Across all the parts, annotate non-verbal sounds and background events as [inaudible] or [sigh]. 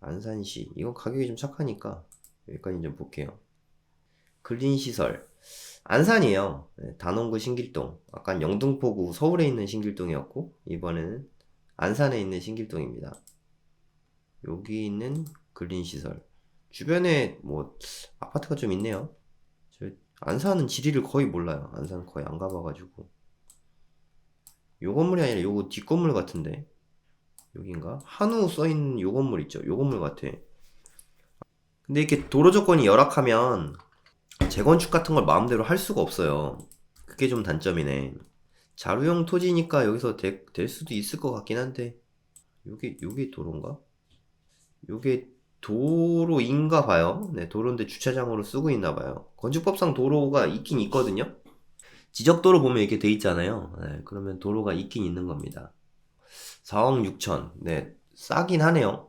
안산시. 이거 가격이 좀 착하니까 여기까지 좀 볼게요. 근린시설. 안산이에요. 네, 단원구 신길동. 아까 영등포구 서울에 있는 신길동이었고, 이번에는 안산에 있는 신길동입니다. 여기 있는 근린시설. 주변에 뭐, 아파트가 좀 있네요. 저 안산은 지리를 거의 몰라요. 안산 거의 안 가봐가지고. 요 건물이 아니라 요거 뒷건물 같은데. 여긴가? 한우 써있는 요 건물 있죠? 요 건물 같아. 근데 이렇게 도로 조건이 열악하면 재건축 같은 걸 마음대로 할 수가 없어요. 그게 좀 단점이네. 자루형 토지니까 여기서 되- 될 수도 있을 것 같긴 한데, 요게, 요게 도로인가? 요게 도로인가 봐요. 네, 도로인데 주차장으로 쓰고 있나 봐요. 건축법상 도로가 있긴 있거든요. 지적도로 보면 이렇게 돼 있잖아요. 네, 그러면 도로가 있긴 있는 겁니다. 4억 6천. 네, 싸긴 하네요.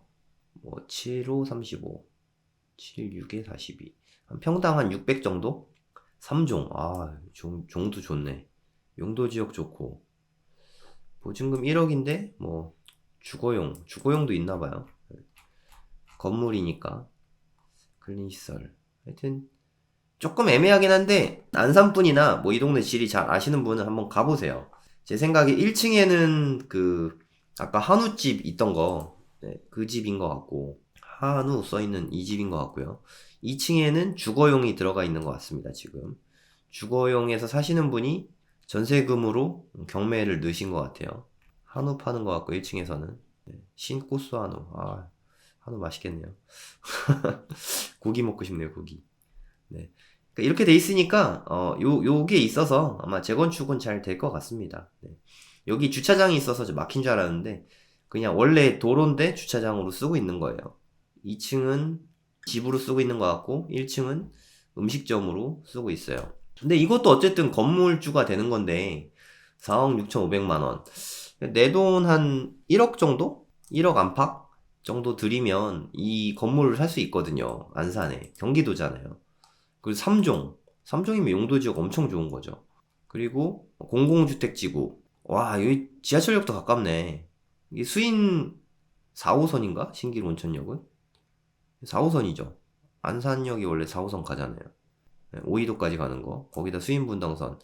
뭐, 7, 5, 35. 7, 6에 42. 한 평당 한 600 정도? 3종. 아, 종, 종도 좋네. 용도 지역 좋고. 보증금 1억인데, 뭐, 주거용. 주거용도 있나 봐요. 건물이니까. 근린시설. 하여튼, 조금 애매하긴 한데, 안산분이나 뭐 이 동네 지리 잘 아시는 분은 한번 가보세요. 제 생각에 1층에는 그, 아까 한우집 있던 거, 네, 그 집인 것 같고, 한우 써있는 이 집인 것 같고요. 2층에는 주거용이 들어가 있는 것 같습니다, 지금. 주거용에서 사시는 분이 전세금으로 경매를 넣으신 것 같아요. 한우 파는 것 같고, 1층에서는. 신코스 한우. 아, 한우 맛있겠네요. [laughs] 고기 먹고 싶네요, 고기. 네. 그러니까 이렇게 돼 있으니까, 어, 요, 요게 있어서 아마 재건축은 잘 될 것 같습니다. 네. 여기 주차장이 있어서 좀 막힌 줄 알았는데, 그냥 원래 도로인데 주차장으로 쓰고 있는 거예요. 2층은 집으로 쓰고 있는 것 같고 1층은 음식점으로 쓰고 있어요. 근데 이것도 어쨌든 건물주가 되는 건데 4억 6,500만 원. 내 돈 한 1억 정도? 1억 안팎 정도 들이면 이 건물을 살 수 있거든요. 안산에. 경기도잖아요. 그리고 3종. 3종이면 용도지역 엄청 좋은 거죠. 그리고 공공주택지구. 와, 여기 지하철역도 가깝네. 이게 수인 4호선인가? 신길 온천역은? 4호선이죠. 안산역이 원래 4호선 가잖아요. 네, 오이도까지 가는 거. 거기다 수인분당선.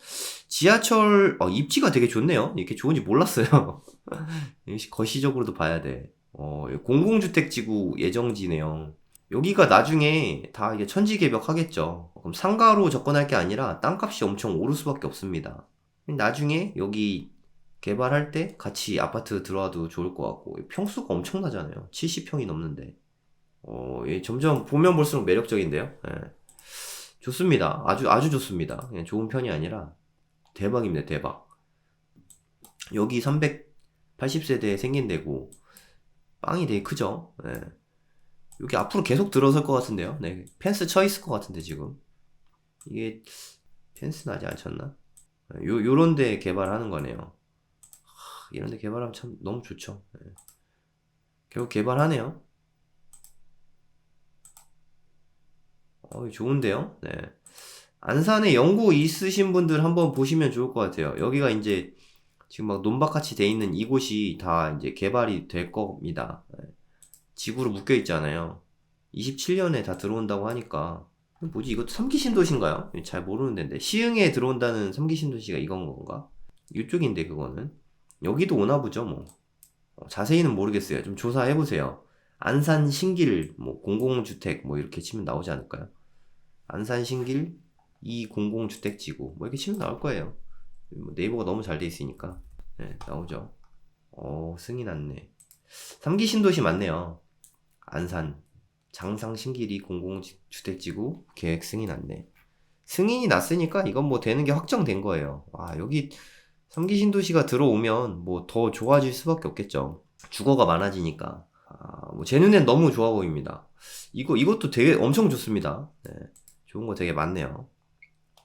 지하철, 어, 입지가 되게 좋네요. 이렇게 좋은지 몰랐어요. [laughs] 거시적으로도 봐야 돼. 어, 공공주택지구 예정지네요. 여기가 나중에 다 이게 천지개벽 하겠죠. 그럼 상가로 접근할 게 아니라 땅값이 엄청 오를 수밖에 없습니다. 나중에 여기 개발할 때 같이 아파트 들어와도 좋을 것 같고 평수가 엄청나잖아요. 70평이 넘는데. 어, 예, 점점 보면 볼수록 매력적인데요. 예. 좋습니다. 아주 아주 좋습니다. 그냥 좋은 편이 아니라 대박입니다. 대박. 여기 380세대 생긴 데고 빵이 되게 크죠. 예. 여기 앞으로 계속 들어설 것 같은데요. 네, 펜스 쳐 있을 것 같은데 지금 이게 안 쳤나? 예, 요 요런 데 개발하는 거네요. 하, 이런 데 개발하면 참 너무 좋죠. 예. 결국 개발하네요. 어, 좋은데요? 네. 안산에 연구 있으신 분들 한번 보시면 좋을 것 같아요. 여기가 이제 지금 막 논밭같이 돼 있는 이곳이 다 이제 개발이 될 겁니다. 네. 지구로 묶여 있잖아요. 27년에 다 들어온다고 하니까. 뭐지, 이것도 3기 신도시인가요? 잘 모르는 데인데. 시흥에 들어온다는 3기 신도시가 이건 건가? 이쪽인데, 그거는. 여기도 오나 보죠, 뭐. 어, 자세히는 모르겠어요. 좀 조사해 보세요. 안산 신길 뭐 공공주택 뭐 이렇게 치면 나오지 않을까요? 안산 신길 이 공공주택 지구 뭐 이렇게 치면 나올 거예요. 뭐 네이버가 너무 잘 돼 있으니까 네, 나오죠. 어 승인 났네. 3기 신도시 맞네요. 안산 장상 신길이 공공주택 지구 계획 승인 났네. 승인이 났으니까 이건 뭐 되는 게 확정된 거예요. 와 여기 3기 신도시가 들어오면 뭐 더 좋아질 수밖에 없겠죠. 주거가 많아지니까. 아, 뭐 제 눈엔 너무 좋아 보입니다. 이거, 이것도 되게 엄청 좋습니다. 네, 좋은 거 되게 많네요.